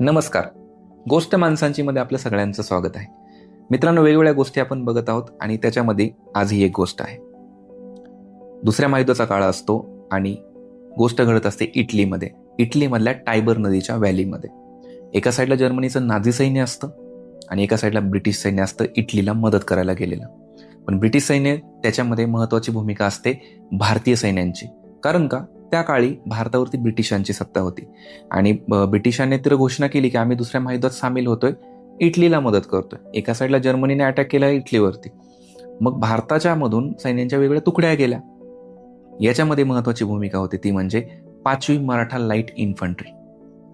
नमस्कार. गोष्ट माणसांची मध्ये आपल्या सगळ्यांचं स्वागत आहे. मित्रांनो वेगवेगळ्या गोष्टी आपण बघत आहोत आणि त्याच्यामध्ये आज ही एक गोष्ट आहे. दुसऱ्या महायुद्धाचा काळ असतो आणि गोष्ट घडत असते इटलीमध्ये. इटलीमधल्या टायबर नदीच्या व्हॅलीमध्ये. एका साईडला जर्मनीचं नाझी सैन्य असतं आणि एका साईडला ब्रिटिश सैन्य असतं इटलीला मदत करायला गेलेलं. पण ब्रिटिश सैन्य त्याच्यामध्ये महत्वाची भूमिका असते भारतीय सैन्यांची. कारण का? त्या काळी भारतावरती ब्रिटिशांची सत्ता होती. आणि ब- ब्रिटिशांनी तर घोषणा केली की आम्ही दुसऱ्या महायुद्धात सामील होतोय इटलीला मदत करतोय. एका साईडला जर्मनीने अटॅक केला इटलीवरती. मग भारताच्या मधून सैन्यांच्या वेगळ्या तुकड्या गेल्या. याच्यामध्ये महत्वाची भूमिका होती ती म्हणजे पाचवी मराठा लाइट इन्फंट्री.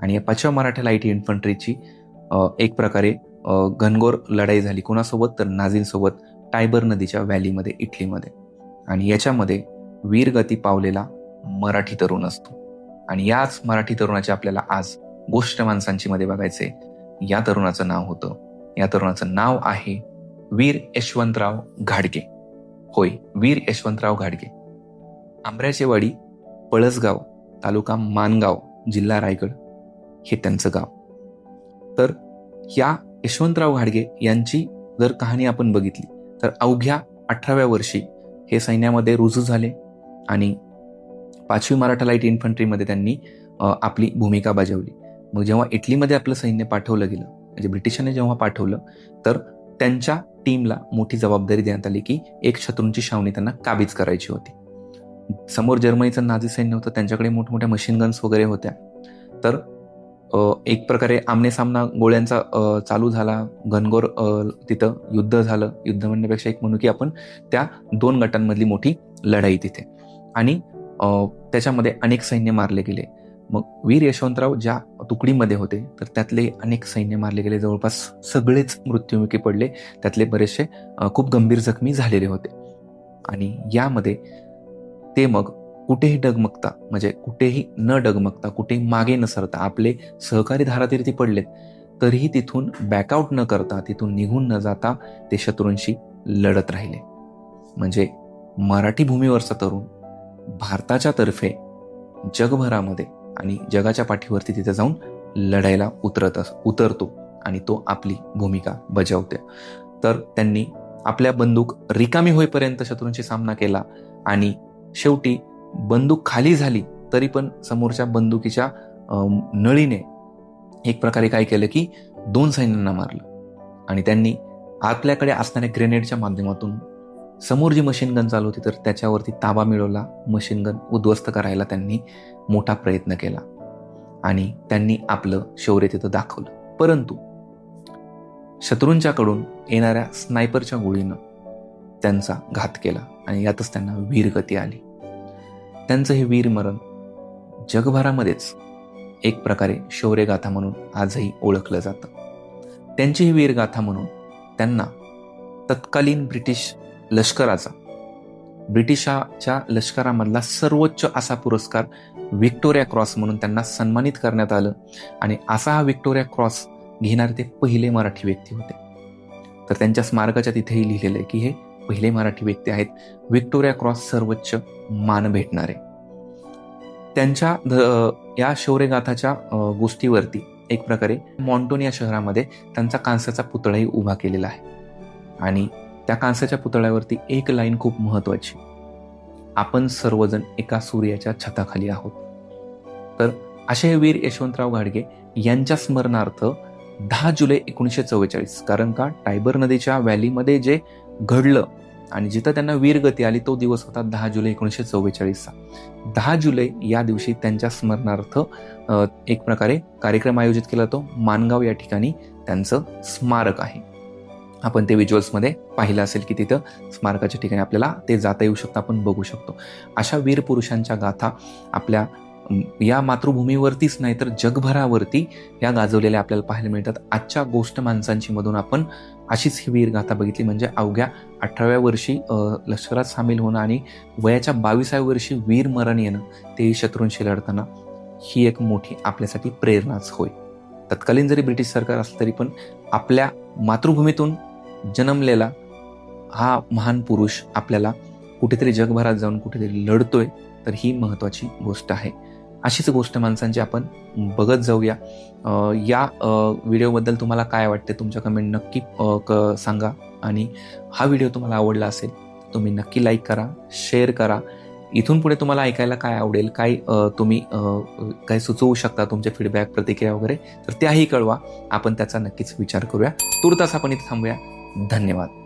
आणि या पाचव्या मराठा लाइट इन्फंट्रीची एक प्रकारे घनघोर लढाई झाली. कोणासोबत? तर नाझींसोबत टायबर नदीच्या व्हॅलीमध्ये इटलीमध्ये. आणि याच्यामध्ये वीरगती पावलेला मराठी तरुण असतो. आणि याच मराठी तरुणाची आपल्याला आज गोष्ट माणसांची मध्ये बघायचे या तरुणाचं नाव होतं. या तरुणाचं नाव आहे वीर यशवंतराव घाडगे. होय वीर यशवंतराव घाडगे. आंब्र्याचेवाडी पळसगाव तालुका मानगाव जिल्हा रायगड हे त्यांचं गाव. तर या यशवंतराव घाडगे यांची जर कहाणी आपण बघितली तर अवघ्या अठराव्या वर्षी हे सैन्यामध्ये रुजू झाले आणि पाचवी मराठा लाइट इन्फंट्रीमध्ये त्यांनी आपली भूमिका बजावली. मग जेव्हा इटलीमध्ये आपलं सैन्य पाठवलं गेलं म्हणजे ब्रिटिशांनी जेव्हा पाठवलं तर त्यांच्या टीमला मोठी जबाबदारी देण्यात आली की एक शत्रूंची छावणी त्यांना काबीज करायची होती. समोर जर्मनीचं नाझी सैन्य होतं त्यांच्याकडे मोठमोठ्या मशीन गन्स वगैरे होत्या. तर एक प्रकारे आमने सामना गोळ्यांचा चालू झाला घनघोर तिथं युद्ध झालं युद्ध म्हणण्यापेक्षा एक म्हणू की आपण त्या दोन गटांमधली मोठी लढाई तिथे. आणि त्याच्यामध्ये अनेक सैन्य मारले गेले. मग वीर यशवंतराव ज्या तुकडीमध्ये होते तर त्यातले अनेक सैन्य मारले गेले. जवळपास सगळेच मृत्युमुखी पडले. त्यातले बरेचसे खूप गंभीर जखमी झालेले होते. आणि यामध्ये ते मग कुठेही डगमगता म्हणजे कुठेही न डगमगता कुठेही मागे न सरता आपले सहकारी धारातीर्थी पडलेत तरीही तिथून बॅकआउट न करता तिथून निघून न जाता ते शत्रूंशी लढत राहिले. म्हणजे मराठी भूमीवरचा तरुण भारताच्या तर्फे जगभरामध्ये आणि जगाच्या पाठीवरती तिथे जाऊन लढायला उतरत अस उतरतो आणि तो आपली भूमिका बजावते. तर त्यांनी आपल्या बंदूक रिकामी होईपर्यंत शत्रूंशी सामना केला आणि शेवटी बंदूक खाली झाली तरी पण समोरच्या बंदुकीच्या नळीने एक प्रकारे काय केलं की दोन सैन्यांना मारलं. आणि त्यांनी आपल्याकडे असणाऱ्या ग्रेनेडच्या माध्यमातून समोर जी मशीन गन चालू होती तर त्याच्यावरती ताबा मिळवला. मशीन गन उद्ध्वस्त करायला त्यांनी मोठा प्रयत्न केला. आणि त्यांनी आपलं शौर्य तिथं दाखवलं. परंतु शत्रूंच्याकडून येणाऱ्या स्नायपरच्या गोळीनं त्यांचा घात केला आणि यातच त्यांना वीरगती आली. त्यांचं हे वीरमरण जगभरामध्येच एक प्रकारे शौर्यगाथा म्हणून आजही ओळखलं जातं. त्यांची ही वीरगाथा म्हणून त्यांना तत्कालीन ब्रिटिश लष्कराचा. ब्रिटिशाच्या लष्करामधला सर्वोच्च असा पुरस्कार व्हिक्टोरिया क्रॉस म्हणून त्यांना सन्मानित करण्यात आलं आणि असा हा व्हिक्टोरिया क्रॉस घेणारे ते पहिले मराठी व्यक्ती होते. तर त्यांच्या स्मारकाच्या तिथेही लिहिलेलं आहे की हे पहिले मराठी व्यक्ती आहेत. व्हिक्टोरिया क्रॉस सर्वोच्च मान भेटणारे. त्यांच्या ध- या शौर्यगाथाच्या गोष्टीवरती एक प्रकारे मॉन्टोन या शहरामध्ये त्यांचा कांस्याचा पुतळाही उभा केलेला आहे. आणि त्या कांस्याच्या पुतळ्यावरती एक लाईन खूप महत्वाची. आपण सर्वजण एका सूर्याच्या छताखाली आहोत. तर असे वीर यशवंतराव घाडगे यांच्या स्मरणार्थ दहा जुलै एकोणीसशे चव्वेचाळीस कारण का? टायबर नदीच्या व्हॅलीमध्ये जे घडलं आणि जिथं त्यांना वीरगती आली तो दिवस होता दहा जुलै एकोणीसशे चव्वेचाळीसचा. दहा जुलै या दिवशी त्यांच्या स्मरणार्थ एक प्रकारे कार्यक्रम आयोजित केला जातो. मानगाव या ठिकाणी त्यांचं स्मारक आहे. आपण ते व्हिज्युअल्समध्ये पाहिलं असेल की तिथं स्मारकाच्या ठिकाणी आपल्याला ते जाता येऊ शकतं आपण बघू शकतो. अशा वीर पुरुषांच्या गाथा आपल्या या मातृभूमीवरतीच नाही तर जगभरावरती या गाजवलेल्या आपल्याला पाहायला मिळतात. आजच्या गोष्ट माणसांची मधून आपण अशीच ही वीर गाथा बघितली म्हणजे अवघ्या अठराव्या वर्षी लष्करात सामील होणं आणि वयाच्या बावीसाव्या वर्षी वीर मरण येणं तेही शत्रूंशी लढताना ही एक मोठी आपल्यासाठी प्रेरणाच होय. तत्कालीन जरी ब्रिटिश सरकार असलं तरी पण आपल्या मातृभूमीतून जन्मलेला हा महान पुरुष आपल्याला कुठेतरी जगभरात जाऊन कुठेतरी लढतोय तर ही महत्त्वाची गोष्ट आहे. अशीच गोष्ट माणसांची आपण बघत जाऊया. या व्हिडिओबद्दल तुम्हाला काय वाटते तुमच्या कमेंट नक्की क सांगा. आणि हा व्हिडिओ तुम्हाला आवडला असेल तुम्ही नक्की लाईक करा शेअर करा. इथून पुढे तुम्हाला ऐकायला काय आवडेल काय तुम्ही काय सुचवू शकता तुमचे फीडबॅक प्रतिक्रिया वगैरे तर त्याही कळवा. आपण त्याचा नक्कीच विचार करूया. तुर्तास आपण इथे थांबूया. धन्यवाद.